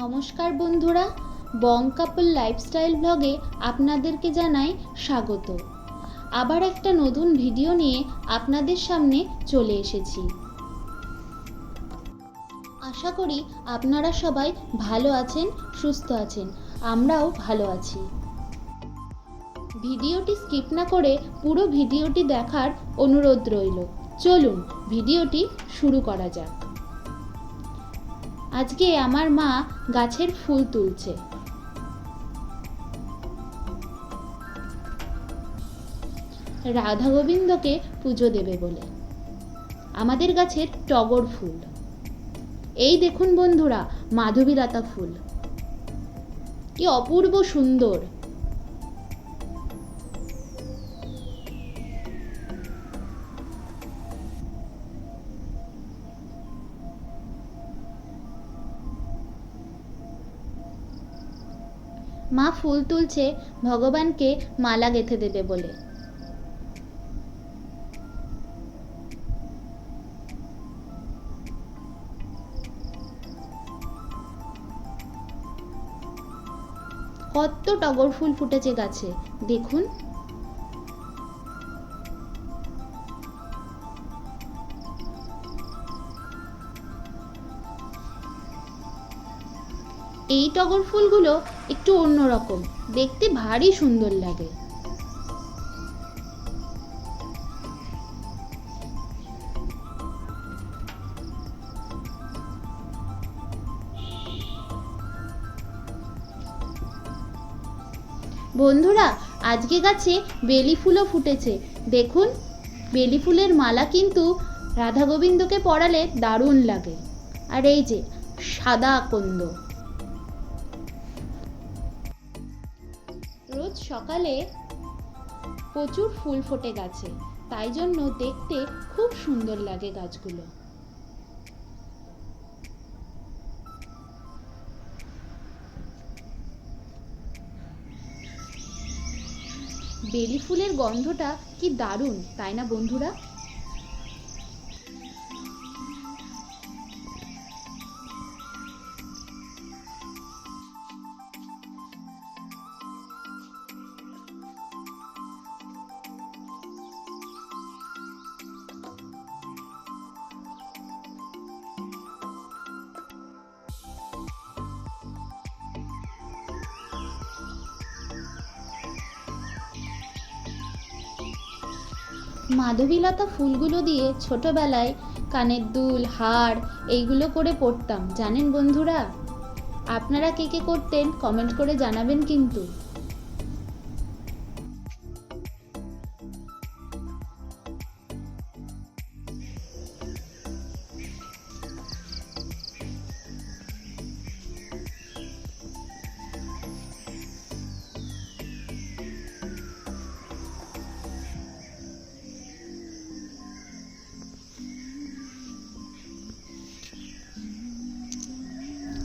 নমস্কার বন্ধুরা, বং কাপল লাইফস্টাইল ব্লগে আপনাদেরকে জানাই স্বাগত। আবার একটা নতুন ভিডিও নিয়ে আপনাদের সামনে চলে এসেছি। আশা করি আপনারা সবাই ভালো আছেন, সুস্থ আছেন, আমরাও ভালো আছি। ভিডিওটি স্কিপ না করে পুরো ভিডিওটি দেখার অনুরোধ রইল। চলুন ভিডিওটি শুরু করা যাক। আজকে আমার মা গাছের ফুল তুলছে। রাধা গোবিন্দকে পুজো দেবে বলে। আমাদের গাছের টগর ফুল। এই দেখুন বন্ধুরা, মাধবীলতা ফুল। কি অপূর্ব সুন্দর। মা ফুল তুলছে ভগবানকে মালা গেঁথে দেবে বলে। কত টগর ফুল ফুটেছে গাছে। দেখুন। এই টগর ফুলগুলো একটু অন্যরকম। দেখতে ভারী সুন্দর লাগে। বন্ধুরা, আজকে গাছে বেলি ফুলও ফুটেছে। দেখুন, বেলি ফুলের মালা কিন্তু রাধা গোবিন্দকে পরালে দারুণ লাগে। আর এই যে সাদা আকন্দ। রোজ সকালে প্রচুর ফুল ফোটে গাছে। তাই জন্য দেখতে খুব সুন্দর লাগে গাছগুলো। বেলি ফুলের গন্ধটা কি দারুণ, তাই না বন্ধুরা? মাধবীলতা ফুলগুলো দিয়ে ছোটবেলায় কানের দুল, হার এইগুলো করে পড়তাম। জানেন বন্ধুরা? আপনারা কে কে করতেন কমেন্ট করে জানাবেন কিন্তু।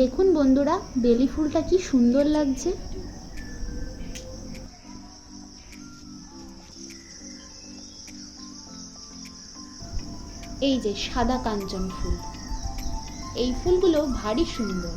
দেখুন বন্ধুরা, বেলি ফুলটা কি সুন্দর লাগছে। এই যে সাদা কাঞ্চন ফুল, এই ফুলগুলো ভারী সুন্দর।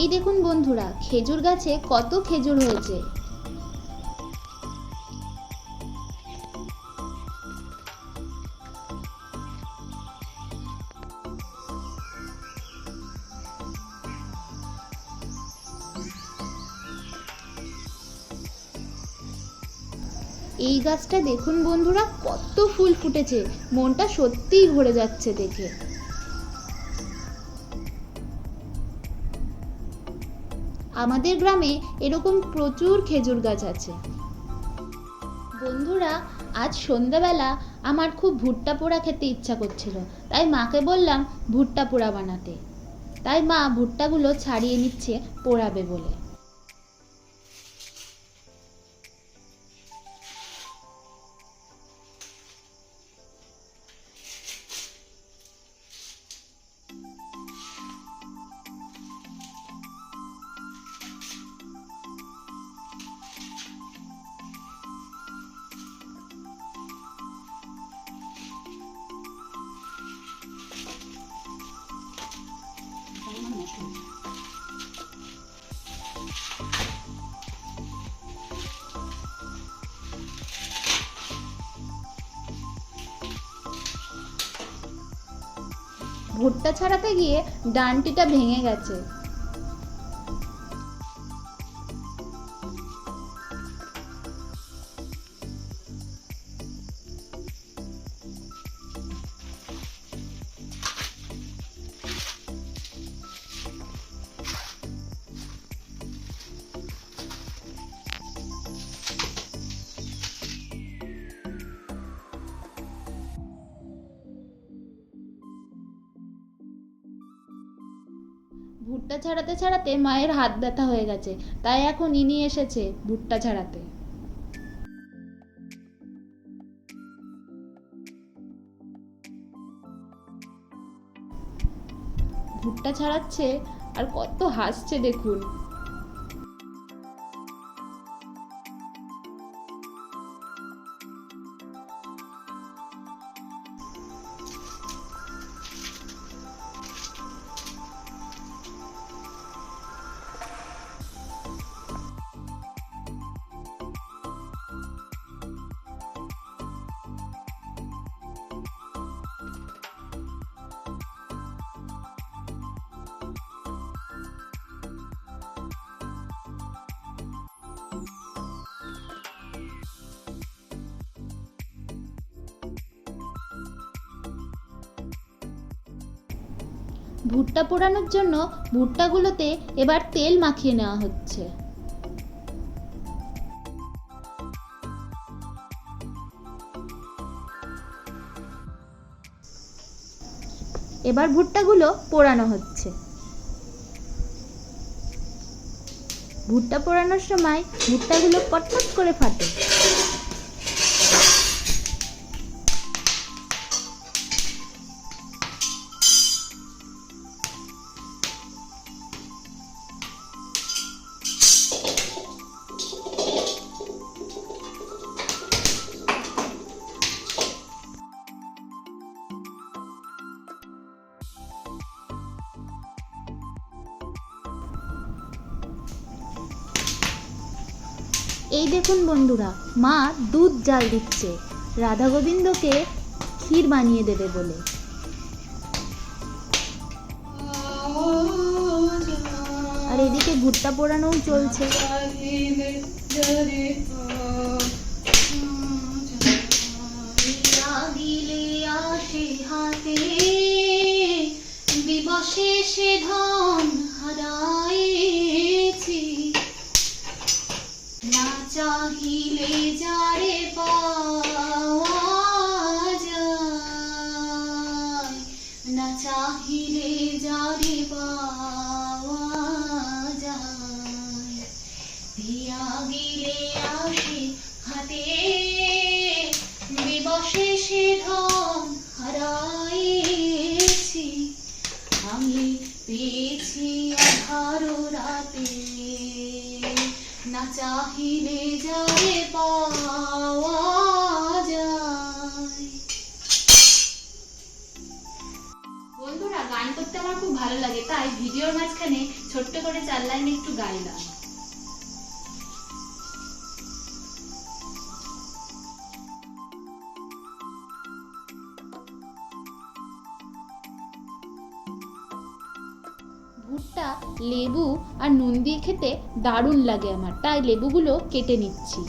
এই দেখুন বন্ধুরা, খেজুর গাছে কত খেজুর হয়েছে। এই গাছটা দেখুন বন্ধুরা, কত ফুল ফুটেছে। মনটা সত্যিই ভরে যাচ্ছে দেখে। আমাদের গ্রামে এরকম প্রচুর খেজুর গাছ আছে। বন্ধুরা, আজ সন্ধ্যাবেলা আমার খুব ভুট্টা পোড়া খেতে ইচ্ছা করছিল। তাই মাকে বললাম, ভুট্টা পোড়া বানাতে। তাই মা ভুট্টাগুলো ছাড়িয়ে নিচ্ছে পোড়াবে বলে। ভুট্টা ছাড়াতে গিয়ে ডানটিটা ভেঙে গেছে। ছাড়াতে ছাড়াতে মায়ের হাত ব্যথা হয়ে গেছে। তাই এখন ইনি এসেছে ভুট্টা ছাড়াতে। ভুট্টা ছাড়াচ্ছে আর কত হাসছে দেখুন। ভুট্টা পোড়ানোর জন্য ভুট্টাগুলোতে এবার তেল মাখিয়ে নেওয়া হচ্ছে। এবার ভুট্টাগুলো পোড়ানো হচ্ছে। ভুট্টা পোড়ানোর সময় ভুট্টাগুলো কটকট করে ফাটে। এই দেখুন বন্ধুরা, মা দুধ জাল দিচ্ছে। রাধা গোবিন্দকে ক্ষীর বানিয়ে দেবে বলে। আর এদিকে ভুট্টা পোড়ানোও চলছে। সে ধন হারাইছি না চাহিলে যারে পাওয়া না চাহিলে যারে পাওয়া যায়। বন্ধুরা, গান করতে আমার খুব ভালো লাগে, তাই ভিডিওর মাঝখানে ছোট্ট করে চার লাইন একটু গাইলাম। লেবু আর নুন দিয়ে খেতে দারুণ লাগে আমার। তাই লেবুগুলো কেটে নিচ্ছি।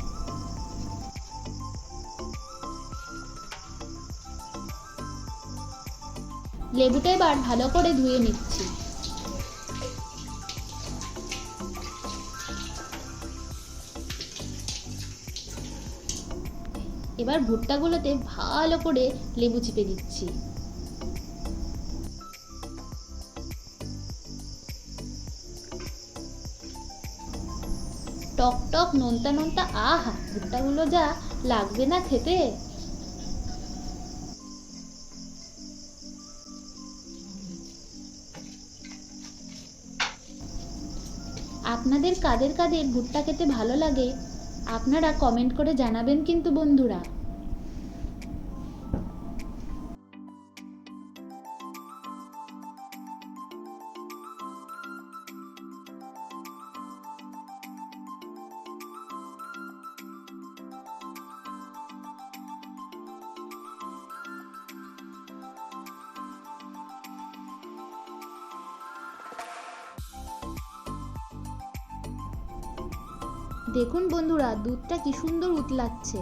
লেবুটা এবার ভালো করে ধুয়ে নিচ্ছি। এবার ভুট্টাগুলোতে ভালো করে লেবু চিপে দিচ্ছি। টক টক নোনতা নোনতা, আহা, ভুট্টাগুলো যা লাগবে না খেতে। আপনাদের কাদের কাদের ভুট্টা খেতে ভালো লাগে, আপনারা কমেন্ট করে জানাবেন কিন্তু বন্ধুরা। দেখুন বন্ধুরা দুধটা কি সুন্দর উতলাচ্ছে।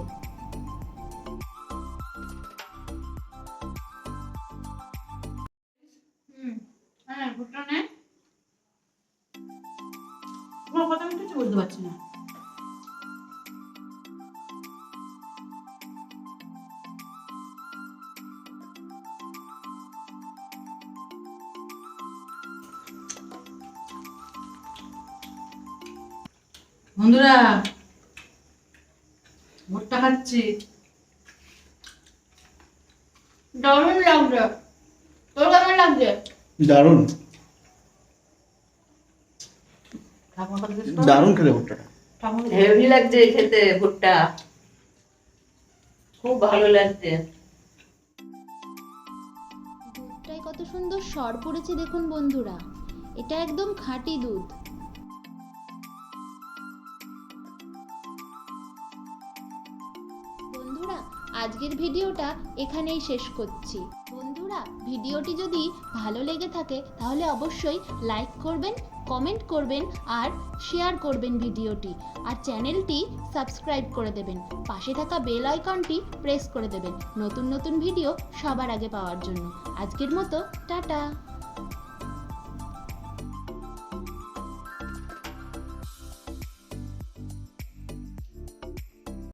বন্ধুরা ভুট্টা খাচ্ছি। দারুণ লাগছে। তোর কেমন লাগছে? দারুণ। দারুণ খেলে ভুট্টাটা হেভি লাগছে খেতে ভুট্টা। খুব ভালো লাগছে। দুধটায় কত সুন্দর সর পড়েছে দেখুন বন্ধুরা। এটা একদম খাঁটি দুধ। আজকের ভিডিওটা এখানেই শেষ করছি। বন্ধুরা, ভিডিওটি যদি ভালো লেগে থাকে, তাহলে অবশ্যই লাইক করবেন, কমেন্ট করবেন আর শেয়ার করবেন ভিডিওটি। আর চ্যানেলটি সাবস্ক্রাইব করে দেবেন। পাশে থাকা বেল আইকনটি প্রেস করে দেবেন নতুন নতুন ভিডিও সবার আগে পাওয়ার জন্য। আজকের মতো, টাটা!